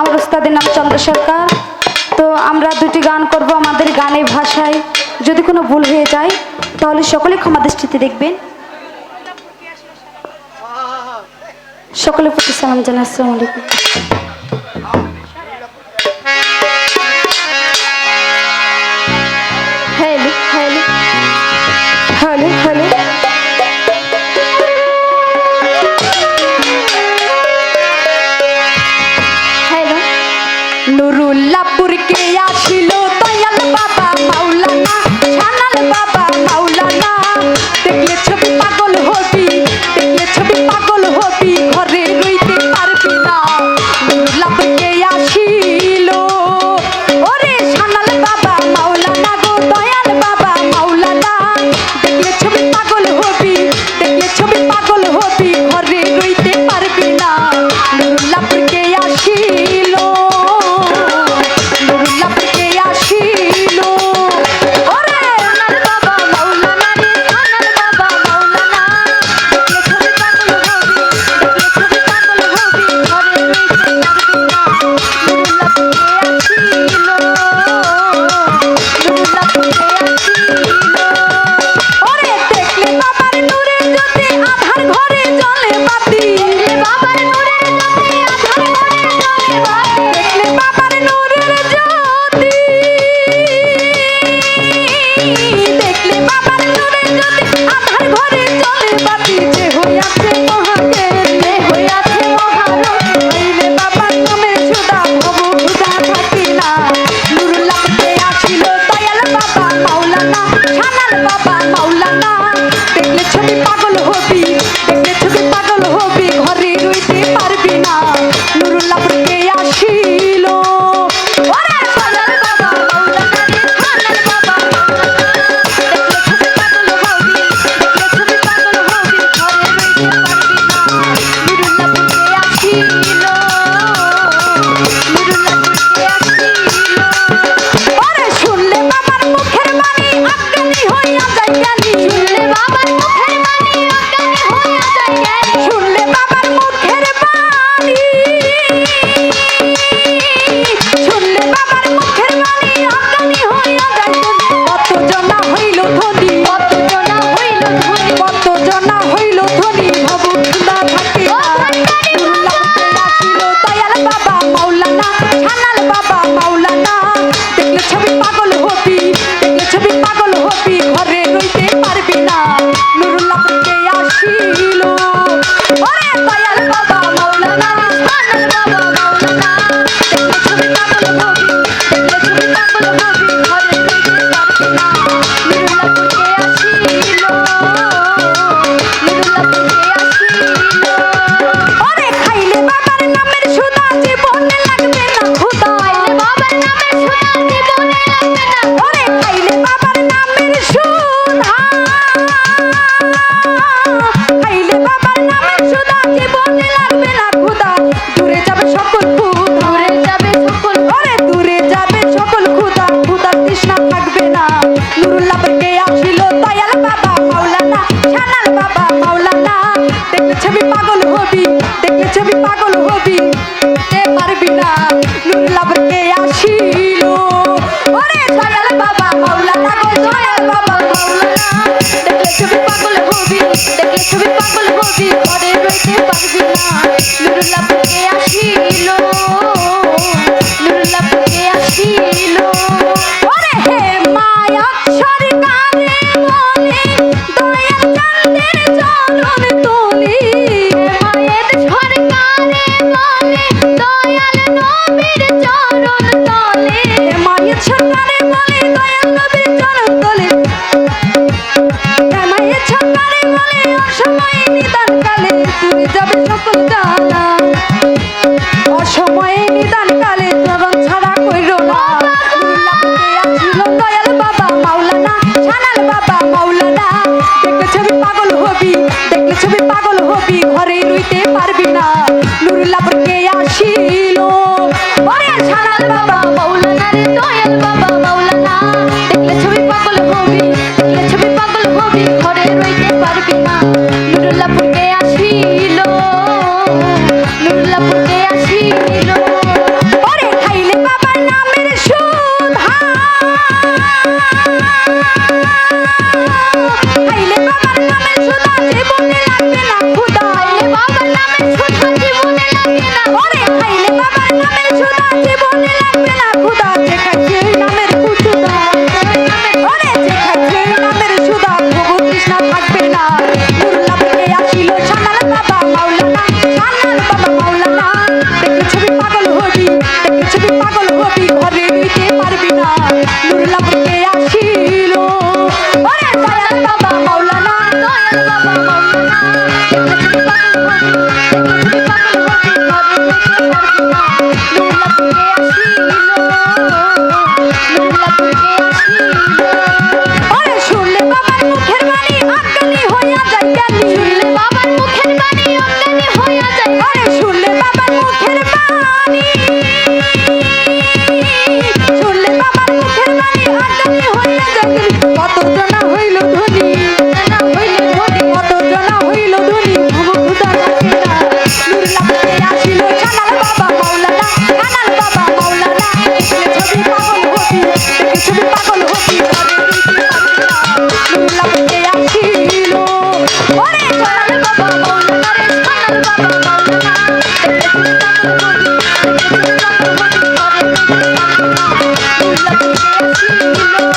আমার উস্তাদের নাম চন্দ্র সরকার। তো আমরা দুটি গান করব আমাদের গানের ভাষায়। যদি কোনো ভুল হয়ে যায়, তাহলে সকলে ক্ষমা দৃষ্টিতে দেখবেন। সকলে প্রতি সালাম জানাই, আসসালামু আলাইকুম। রসুল্লাপুরকে আসিল Mañana. ছবি পাগল হবি, দেখলে ছবি পাগল হবি। এ পারবি না নুন লাভকে আসিল। ওরে দয়াল বাবা, মাওলানা গো দয়াল বাবা, মাওলানা। দেখলে ছবি পাগল হবি, দেখলে ছবি পাগল হবি। কে আসিল। ওরে ছাড়াল বাবা মৌলানা রে দয়াল বাবা। পাগল কবি ঘরে। Thank you.